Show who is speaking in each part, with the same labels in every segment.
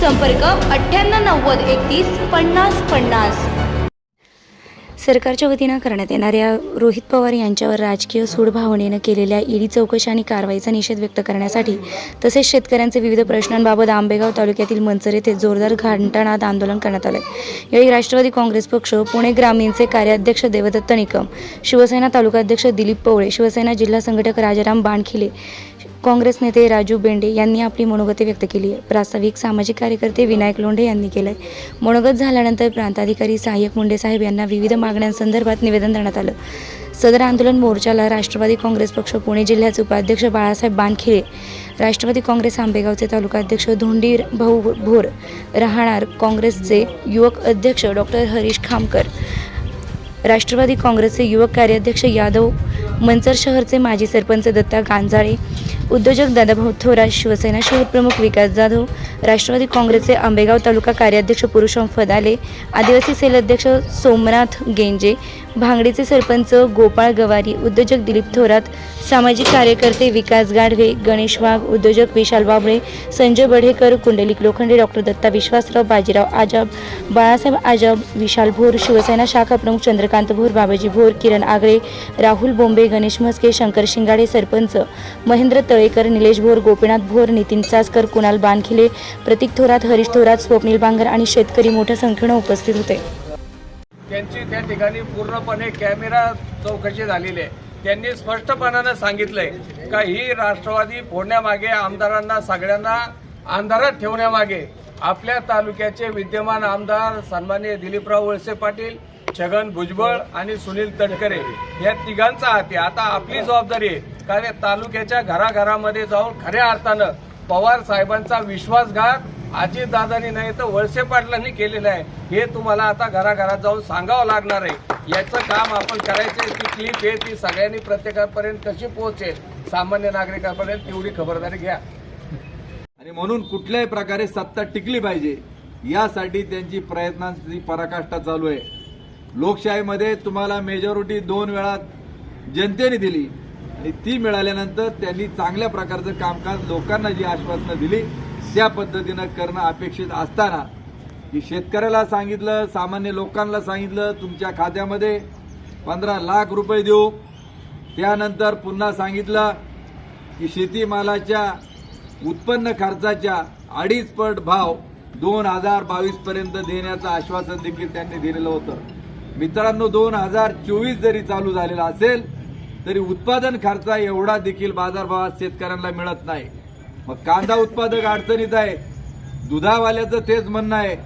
Speaker 1: संपर्क अठ्ठ्याण्णव नव्वद एकतीस पन्नास पन्नास. सरकारच्या वतीनं करण्यात येणाऱ्या रोहित पवार यांच्यावर राजकीय सूडभावनेनं केलेल्या ईडी चौकशी आणि कारवाईचा निषेध व्यक्त करण्यासाठी तसेच शेतकऱ्यांचे विविध प्रश्नांबाबत आंबेगाव तालुक्यातील मंचर येथे जोरदार घंटानाद आंदोलन करण्यात आलं यावेळी राष्ट्रवादी काँग्रेस पक्ष पुणे ग्रामीणचे कार्याध्यक्ष देवदत्त निकम शिवसेना तालुकाध्यक्ष दिलीप पवळे शिवसेना जिल्हा संघटक राजाराम बाणखिले काँग्रेस नेते राजू बेंडे यांनी आपली मनोगती व्यक्त केली आहे. प्रास्ताविक सामाजिक कार्यकर्ते विनायक लोंढे यांनी केलं आहे मनोगत झाल्यानंतर प्रांताधिकारी सहाय्यक मुंडे साहेब यांना विविध मागण्यांसंदर्भात निवेदन देण्यात आलं. सदर आंदोलन मोर्चाला राष्ट्रवादी काँग्रेस पक्ष पुणे जिल्ह्याचे उपाध्यक्ष बाळासाहेब बानखिळे राष्ट्रवादी काँग्रेस आंबेगावचे तालुकाध्यक्ष धोंडी भाऊ भोर राहणार काँग्रेसचे युवक अध्यक्ष डॉक्टर हरीश खामकर राष्ट्रवादी काँग्रेसचे युवक कार्याध्यक्ष यादव मंचर शहरचे माजी सरपंच दत्ता गांजाळे उद्योजक दादाभाऊ थोरात शिवसेना शहर प्रमुख विकास जाधव राष्ट्रवादी काँग्रेसचे आंबेगाव तालुका कार्याध्यक्ष पुरुषोत्तम फदाले आदिवासी सेल अध्यक्ष सोमनाथ गेंजे भांगडीचे सरपंच गोपाळ गवारी उद्योजक दिलीप थोरात सामाजिक कार्यकर्ते विकास गाढवे गणेश वाघ उद्योजक विशाल बाबळे संजय बढेकर कुंडलिक लोखंडे डॉक्टर दत्ता विश्वासराव बाजीराव आजाब बाळासाहेब आजाब विशाल भोर शिवसेना शाखा प्रमुख चंद्रकांत भोर बाबाजी भोर किरण आगळे राहुल बोंबे गणेश म्हस्के शंकर शिंगाडे सरपंच महेंद्र तळेकर निलेश भोर गोपीनाथ भोर नितीन चासकर कुणाल बानखिले प्रतीक थोरात हरीश थोरात स्वप्नील बांगर आणि शेतकरी मोठ्या संख्येनं उपस्थित होते.
Speaker 2: त्यांची त्या ठिकाणी पूर्णपणे कॅमेरा चौकशी झालेली आहे. त्यांनी स्पष्टपणानं सांगितलंय का ही राष्ट्रवादी फोडण्यामागे आमदारांना सगळ्यांना अंधारात ठेवण्यामागे आपल्या तालुक्याचे विद्यमान आमदार सन्माननीय दिलीपराव वळसे पाटील छगन भुजबळ आणि सुनील तटकरे या तिघांचा हाती. आता आपली जबाबदारी आहे. कारण तालुक्याच्या घराघरामध्ये जाऊन खऱ्या अर्थानं पवार साहेबांचा विश्वासघात अजितदादांनी नाही तर वळसे पाटलांनी केलेलं आहे. हे तुम्हाला आता घराघरात जाऊन सांगावं लागणार आहे. याचं काम आपण करायचं ती क्लिप आहे ती सगळ्यांनी प्रत्येकापर्यंत कशी पोहोचेल? सामान्य नागरिकांपर्यंत तेवढी खबरदारी घ्या.
Speaker 3: आणि म्हणून कुठल्याही प्रकारे सत्ता टिकली पाहिजे यासाठी त्यांची प्रयत्नांची पराकाष्ठा चालू आहे. लोकशाहीमध्ये तुम्हाला मेजॉरिटी दोन वेळा जनतेने दिली आणि ती मिळाल्यानंतर त्यांनी चांगल्या प्रकारचं कामकाज लोकांना जी आश्वासनं दिली त्या पद्धतीनं करणं अपेक्षित असताना की शेतकऱ्याला सांगितलं सामान्य लोकांना सांगितलं तुमच्या खात्यामध्ये पंधरा लाख रुपये देऊ. त्यानंतर पुन्हा सांगितलं की शेतीमालाच्या उत्पन्न खर्चाच्या अडीच पट भाव दोन हजार बावीसपर्यंत देण्याचं आश्वासन देखील त्यांनी दिलेलं होतं. मित्रांनो दोन हजार चोवीस जरी चालू झालेला असेल तरी उत्पादन खर्चा एवढा देखील बाजारभावात शेतकऱ्यांना मिळत नाही. मग कांदा उत्पादक अडचणीत आहे. दुधावाल्याचं तेच म्हणणं आहे.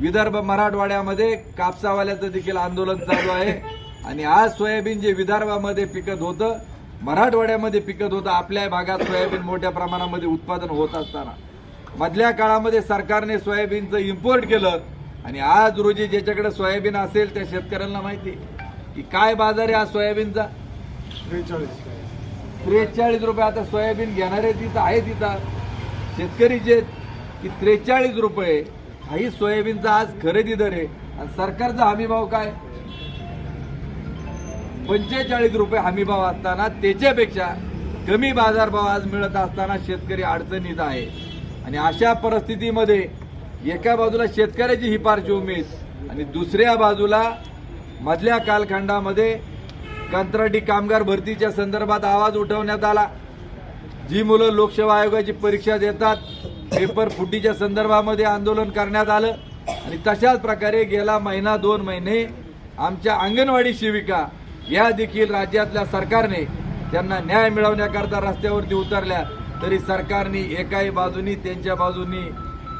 Speaker 3: विदर्भ मराठवाड्यामध्ये कापसावाल्याचं देखील आंदोलन चालू आहे. आणि आज सोयाबीन जे विदर्भामध्ये पिकत होतं मराठवाड्यामध्ये पिकत होतं आपल्या भागात सोयाबीन मोठ्या प्रमाणामध्ये उत्पादन होत असताना. मधल्या काळामध्ये सरकारने सोयाबीनचं इम्पोर्ट केलं. आणि आज रोजी ज्याच्याकडे सोयाबीन असेल त्या शेतकऱ्यांना माहिती की काय बाजार आहे आज सोयाबीनचा? त्रेचाळीस. त्रेचाळीस रुपये आता सोयाबीन घेणारे तिथं आहे तिथं. शेतकरी जे की त्रेचाळीस रुपये हाही सोयाबीनचा आज खरेदी दर आहे. आणि सरकारचा हमीभाव काय? पंचेचाळीस रुपये हमीभाव असताना त्याच्यापेक्षा कमी बाजारभाव आज मिळत असताना शेतकरी अडचणीत आहे. आणि अशा परिस्थितीमध्ये एका बाजूला शेतकऱ्याची ही पार्श्वभूमी आणि दुसऱ्या बाजूला मधल्या कालखंडामध्ये कंत्राटी कामगार भरतीच्या संदर्भात आवाज उठवण्यात आला. जी मुलं लोकसेवा आयोगाची परीक्षा देतात पेपर फुटीच्या संदर्भामध्ये आंदोलन करण्यात आलं. आणि तशाच प्रकारे गेला महिना दोन महिने आमच्या अंगणवाडी सेविका या देखील राज्यातल्या सरकारने त्यांना न्याय मिळवण्याकरता रस्त्यावरती उतरल्या तरी सरकारने एकाही बाजूनी त्यांच्या बाजूनी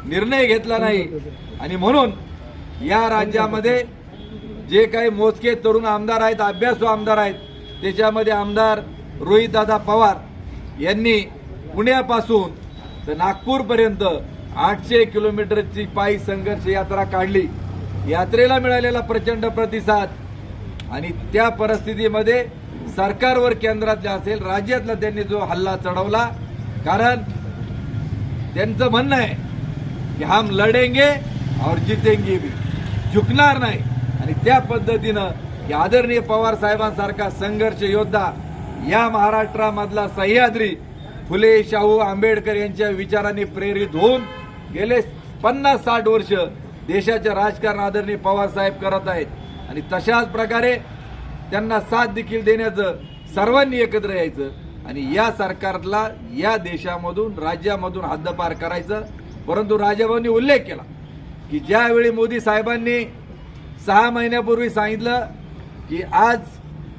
Speaker 3: निर्णय घेतला नाही. आणि म्हणून या राज्यामध्ये जे काही मोजके तरुण आमदार आहेत अभ्यासू आमदार आहेत त्याच्यामध्ये आमदार रोहितदादा पवार यांनी पुण्यापासून तर नागपूरपर्यंत आठशे किलोमीटरची पायी संघर्ष यात्रा काढली. यात्रेला मिळालेला प्रचंड प्रतिसाद आणि त्या परिस्थितीमध्ये सरकारवर केंद्रातल्या असेल राज्यातला त्यांनी जो हल्ला चढवला कारण त्यांचं म्हणणं आहे की हम लढेंगे और जितेंगे भी. झुकणार नाही. त्या पद्धतीनं आदरणीय पवार साहेबांसारखा संघर्ष योद्धा या महाराष्ट्रामधला सह्याद्री फुले शाहू आंबेडकर यांच्या विचारांनी प्रेरित होऊन गेले पन्नास साठ वर्ष देशाच्या राजकारण आदरणीय पवार साहेब करत आहेत. आणि तशाच प्रकारे त्यांना साथ देखील देण्याचं सर्वांनी एकत्र यायचं आणि या सरकारला या देशामधून राज्यामधून हद्दपार करायचं. परंतु राजाभाऊंनी उल्लेख केला की ज्यावेळी मोदी साहेबांनी सहा महिन्यापूर्वी सांगितलं की आज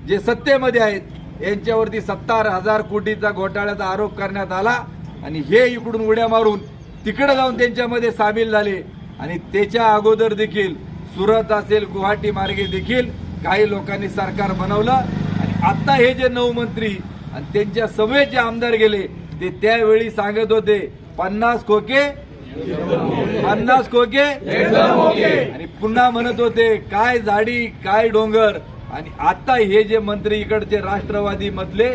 Speaker 3: जे सत्तेमध्ये आहेत यांच्यावरती सत्तर हजार कोटीचा घोटाळ्याचा आरोप करण्यात आला आणि हे इकडून उड्या मारून तिकडे जाऊन त्यांच्यामध्ये सामील झाले. आणि त्याच्या अगोदर देखील सुरत असेल गुवाहाटी मार्गे देखील काही लोकांनी सरकार बनवलं. आणि आता हे जे नऊ मंत्री आणि त्यांच्या सभेचे आमदार गेले ते त्यावेळी सांगत होते पन्नास खोके पन्नास खोके आणि पुन्हा म्हणत होते काय झाडी काय डोंगर? आणि आता हे जे मंत्री इकडचे राष्ट्रवादी मधले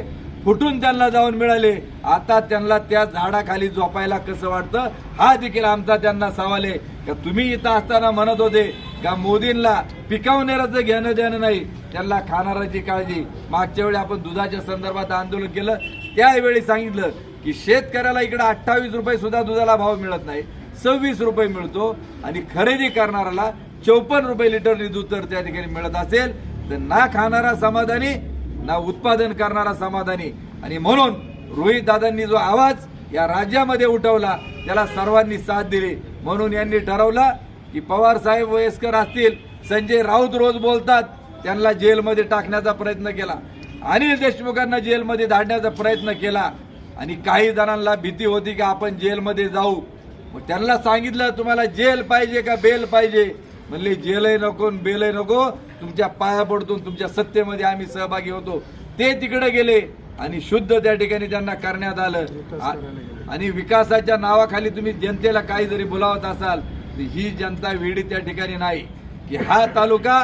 Speaker 3: फुटून त्यांना जाऊन मिळाले. आता त्यांना त्या झाडाखाली झोपायला कसं वाटतं हा देखील आमचा त्यांना सवाल आहे. का तुम्ही इथं असताना म्हणत होते का मोदींना पिकवणाऱ्याचं घेणं देणं नाही त्यांना खाणाऱ्याची काळजी. मागच्या वेळी आपण दुधाच्या संदर्भात आंदोलन केलं त्यावेळी सांगितलं की शेतकऱ्याला इकडे अठ्ठावीस रुपये सुद्धा दुधाला भाव मिळत नाही सव्वीस रुपये मिळतो आणि खरेदी करणाऱ्याला चौपन्न रुपये लिटर दूध तर त्या ठिकाणी मिळत असेल. तर ना खाणारा समाधानी ना उत्पादन करणारा समाधानी. आणि म्हणून रोहित दादांनी जो आवाज या राज्यामध्ये उठवला त्याला सर्वांनी साथ दिली. म्हणून यांनी ठरवलं की पवार साहेब वयस्कर असतील संजय राऊत रोज बोलतात त्यांना जेलमध्ये टाकण्याचा प्रयत्न केला. अनिल देशमुखांना जेलमध्ये धाडण्याचा प्रयत्न केला. आणि काही जणांना भीती होती की आपण जेलमध्ये जाऊ. मग त्यांना सांगितलं तुम्हाला जेल पाहिजे का बेल पाहिजे? म्हणले जेलही नको बेलही नको. तुमच्या पाया पडतो तुमच्या सत्तेमध्ये आम्ही सहभागी होतो. ते तिकडे गेले आणि शुद्ध त्या ठिकाणी त्यांना करण्यात आलं. आणि विकासाच्या नावाखाली तुम्ही जनतेला काही जरी बोलावत असाल तर ही जनता वेडी त्या ठिकाणी नाही. की हा तालुका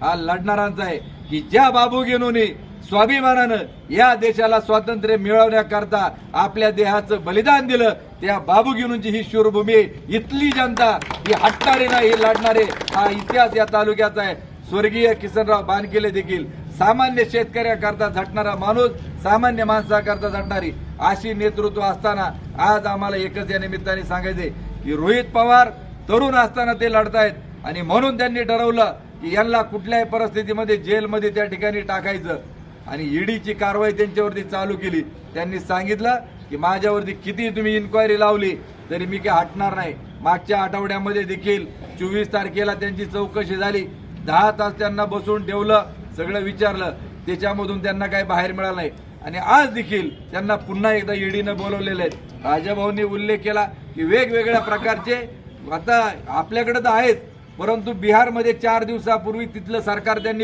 Speaker 3: हा लढणारांचा आहे. की ज्या बाबू गेनोनी स्वाभिमानानं या देशाला स्वातंत्र्य मिळवण्याकरता आपल्या देहाचं बलिदान दिलं. त्या बाबूगिरूंची ही शूरभूमी इथली जनता ही हटणारे नाही ही लढणारे. हा इतिहास या तालुक्याचा आहे. स्वर्गीय किसनराव बानकिले देखील सामान्य शेतकऱ्याकरता झटणारा माणूस सामान्य माणसाकरता झटणारी. अशी नेतृत्व असताना आज आम्हाला एकच या निमित्ताने सांगायचे की रोहित पवार तरुण असताना ते लढतायत. आणि म्हणून त्यांनी ठरवलं की यांना कुठल्याही परिस्थितीमध्ये जेलमध्ये त्या ठिकाणी टाकायचं. आणि ईडीची कारवाई त्यांच्यावरती चालू केली. त्यांनी सांगितलं की माझ्यावरती किती तुम्ही इन्क्वायरी लावली तरी मी काय हटणार नाही. मागच्या आठवड्यामध्ये देखील चोवीस तारखेला त्यांची चौकशी झाली. दहा तास त्यांना बसून ठेवलं सगळं विचारलं. त्याच्यामधून त्यांना काही बाहेर मिळालं नाही. आणि आज देखील त्यांना पुन्हा एकदा ईडीनं बोलवलेलं आहे. राजाभाऊंनी उल्लेख केला की वेगवेगळ्या प्रकारचे आता आपल्याकडे तर आहेत परंतु बिहारमध्ये चार दिवसापूर्वी तिथलं सरकार त्यांनी